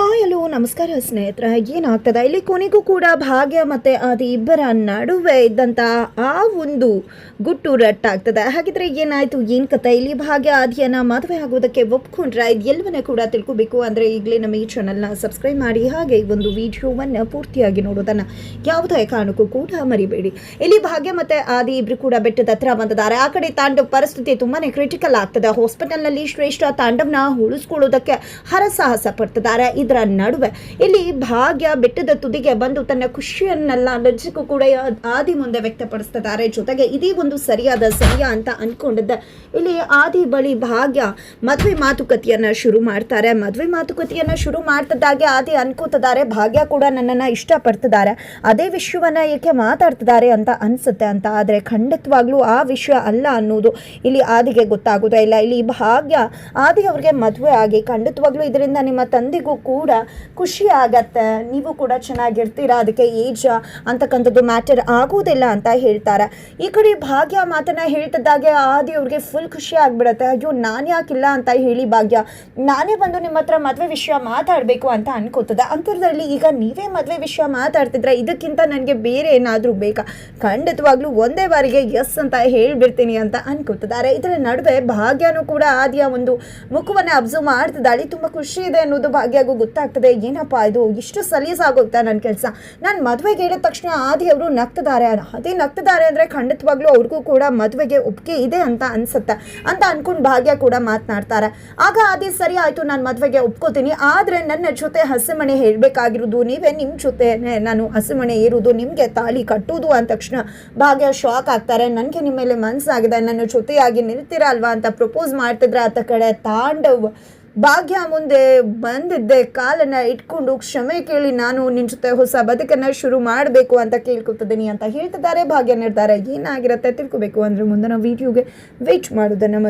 Hi, hello, ನಮಸ್ಕಾರ ಸ್ನೇಹಿತರ. ಏನಾಗ್ತದ? ಇಲ್ಲಿ ಕೊನೆಗೂ ಕೂಡ ಭಾಗ್ಯ ಮತ್ತು ಅದು ಇಬ್ಬರ ನಡುವೆ ಇದ್ದಂಥ ಆ ಒಂದು ಗುಟ್ಟು ರಟ್ಟಾಗ್ತದೆ. ಹಾಗಿದ್ರೆ ಏನಾಯಿತು? ಏನು ಕಥೆ ಇಲ್ಲಿ ಭಾಗ್ಯ, ಆದಿಯನ್ನ ಮದುವೆ ಆಗೋದಕ್ಕೆ ಒಪ್ಕೊಂಡ್ರೆ ಇದು ಕೂಡ ತಿಳ್ಕೊಬೇಕು. ಅಂದರೆ ಈಗಲೇ ನಮ್ಮ ಈ ಚಾನಲ್ನ ಸಬ್ಸ್ಕ್ರೈಬ್ ಮಾಡಿ, ಹಾಗೆ ಈ ಒಂದು ವಿಡಿಯೋವನ್ನು ಪೂರ್ತಿಯಾಗಿ ನೋಡೋದನ್ನು ಯಾವುದೇ ಕಾರಣಕ್ಕೂ ಕೂಡ ಮರಿಬೇಡಿ. ಇಲ್ಲಿ ಭಾಗ್ಯ ಮತ್ತು ಆದಿ ಇಬ್ರು ಕೂಡ ಬೆಟ್ಟದ ಹತ್ರ ಬಂದಿದ್ದಾರೆ. ಆ ಕಡೆ ತಾಂಡವ್ ಪರಿಸ್ಥಿತಿ ತುಂಬಾನೇ ಕ್ರಿಟಿಕಲ್ ಆಗ್ತದೆ. ಹಾಸ್ಪಿಟಲ್ನಲ್ಲಿ ಶ್ರೇಷ್ಠ ತಾಂಡವ್ನ ಉಳಿಸ್ಕೊಳ್ಳೋದಕ್ಕೆ ಹರಸಾಹಸ ಪಡ್ತಿದ್ದಾರೆ. ಇದರ ನಡುವೆ. ಇಲ್ಲಿ ಭಾಗ್ಯ ಬೆಟ್ಟದ ತುದಿಗೆ ಬಂದು ತನ್ನ ಖುಷಿಯನ್ನೆಲ್ಲ ನಿಜಕ್ಕೂ ಕೂಡ ಆದಿ ಮುಂದೆ ವ್ಯಕ್ತಪಡಿಸ್ತಿದ್ದಾರೆ. ಜೊತೆಗೆ ಇದೀ ಒಂದು ಸರಿಯಾದ ಸಮಯ ಅಂತ ಅನ್ಕೊಂಡಿದ್ದೆ. ಇಲ್ಲಿ ಆದಿ ಬಳಿ ಭಾಗ್ಯ ಮದುವೆ ಮಾತುಕತೆಯನ್ನ ಶುರು ಮಾಡ್ತಾರೆ. ಮದುವೆ ಮಾತುಕತೆಯನ್ನ ಶುರು ಮಾಡ್ತಿದ್ದಾಗೆ ಆದಿ ಅನ್ಕೋತಿದ್ದಾರೆ. ಭಾಗ್ಯ ಕೂಡ ನನ್ನನ್ನು ಇಷ್ಟಪಡ್ತಿದ್ದಾರೆ. ಅದೇ ವಿಷಯವನ್ನ ಏಕೆ ಮಾತಾಡ್ತಿದ್ದಾರೆ ಅಂತ ಅನ್ಸುತ್ತೆ ಅಂತ. ಆದರೆ ಖಂಡಿತವಾಗ್ಲೂ ಆ ವಿಷಯ ಅಲ್ಲ ಅನ್ನೋದು ಇಲ್ಲಿ ಆದಿಗೆ ಗೊತ್ತಾಗೋದೇ ಇಲ್ಲ. ಇಲ್ಲಿ ಭಾಗ್ಯ ಆದಿ ಅವ್ರಿಗೆ ಮದುವೆ ಆಗಿ ಖಂಡಿತವಾಗ್ಲೂ ಇದರಿಂದ ನಿಮ್ಮ ತಂದೆಗೂ ಕೂಡ ಖುಷಿ ಆಗತ್ತೆ. ನೀವು ಕೂಡ ಚೆನ್ನಾಗಿರ್ತೀರಾ? ಅದಕ್ಕೆ ಏಜ್ ಅಂತಕ್ಕಂಥದ್ದು ಮ್ಯಾಟರ್ ಆಗೋದಿಲ್ಲ ಅಂತ ಹೇಳ್ತಾರೆ. ಈ ಕಡೆ ಭಾಗ್ಯ ಮಾತನ್ನ ಹೇಳ್ತಿದ್ದಾಗೆ ಆದಿ ಅವ್ರಿಗೆ ಫುಲ್ ಖುಷಿ ಆಗ್ಬಿಡತ್ತೆ. ಅಯ್ಯೋ, ನಾನು ಯಾಕಿಲ್ಲ ಅಂತ ಹೇಳಿ ಭಾಗ್ಯ, ನಾನೇ ಬಂದು ನಿಮ್ಮ ಹತ್ರ ಮದುವೆ ವಿಷಯ ಮಾತಾಡಬೇಕು ಅಂತ ಅನ್ಕೋತದೆ. ಅಂತರದಲ್ಲಿ ಈಗ ನೀವೇ ಮದುವೆ ವಿಷಯ ಮಾತಾಡ್ತಿದ್ರೆ ಇದಕ್ಕಿಂತ ನನಗೆ ಬೇರೆ ಏನಾದರೂ ಬೇಕಾ? ಖಂಡಿತವಾಗ್ಲೂ ಒಂದೇ ಬಾರಿಗೆ ಎಸ್ ಅಂತ ಹೇಳಿಬಿಡ್ತೀನಿ ಅಂತ ಅನ್ಕೋತಿದ್ದಾರೆ. ಇದರ ನಡುವೆ ಭಾಗ್ಯನೂ ಕೂಡ ಆದಿಯ ಒಂದು ಮುಖವನ್ನು ಅಬ್ಸರ್ವ್ ಮಾಡ್ತಿದ್ದಾಳೆ. ತುಂಬ ಖುಷಿ ಇದೆ ಅನ್ನೋದು ಭಾಗ್ಯಗೂ ಗೊತ್ತಾಗ್ತದೆ, ಏನಪ್ಪ ಇದು? ಇಷ್ಟು ಸಲೀಸಾಗೋಗ್ತಾ ನನ್ನ ಕೆಲಸ? ನಾನು ಮದುವೆಗೆ ಹೇಳಿದ ತಕ್ಷಣ ಆದಿ ಅವರು ನಗ್ತಿದ್ದಾರೆ ಅದೇ ನಗ್ತಿದ್ದಾರೆ ಅಂದರೆ ಖಂಡಿತವಾಗ್ಲೂ ಅವ್ರಿಗೂ ಕೂಡ ಮದುವೆಗೆ ಒಪ್ಪಿಗೆ ಇದೆ ಅಂತ ಅನ್ಸುತ್ತೆ ಅಂತ ಅನ್ಕೊಂಡು ಭಾಗ್ಯ ಕೂಡ ಮಾತನಾಡ್ತಾರೆ. ಆಗ ಆದಿ, ಸರಿ ಆಯಿತು, ನಾನು ಮದುವೆಗೆ ಒಪ್ಕೋತೀನಿ. ಆದರೆ ನನ್ನ ಜೊತೆ ಹಸಿಮಣೆ ಹೇಳಬೇಕಾಗಿರೋದು, ನೀವೇ ನಿಮ್ಮ ಜೊತೆ ನಾನು ಹಸಿಮಣೆ ಏರುವುದು ನಿಮಗೆ ತಾಳಿ ಕಟ್ಟುವುದು ಅಂದ ತಕ್ಷಣ ಭಾಗ್ಯ ಶಾಕ್ ಆಗ್ತಾರೆ. ನನಗೆ ನಿಮ್ಮ ಮೇಲೆ ಮನಸ್ಸಾಗಿದೆ ನನ್ನ ಜೊತೆಯಾಗಿ ನಿಲ್ತೀರಾ ಅಲ್ವಾ? ಅಂತ ಪ್ರಪೋಸ್ ಮಾಡ್ತಿದ್ರೆ ಆತ ಕಡೆ ತಾಂಡವ್ ಭಾಗ್ಯ ಮುಂದೆ ಬಂದಿದ್ದೆ, ಕಾಲನ್ನ ಇಟ್ಕೊಂಡು ಕ್ಷಮೆ ಕೇಳಿ ನಾನು ನಿನ್ ಜೊತೆ ಹೊಸ ಬದುಕನ್ನ ಶುರು ಮಾಡಬೇಕು ಅಂತ ಕೇಳ್ಕೊತಿದ್ದೀನಿ ಅಂತ ಹೇಳ್ತಿದ್ದಾರೆ. ಭಾಗ್ಯ ನಿರ್ಧಾರ ಏನಾಗಿರುತ್ತೆ ತಿಳ್ಕೊಬೇಕು ಅಂದ್ರೆ ಮುಂದಿನ ವಿಡಿಯೋಗೆ ವೇಟ್ ಮಾಡೋದನ್ನ ಮರಿ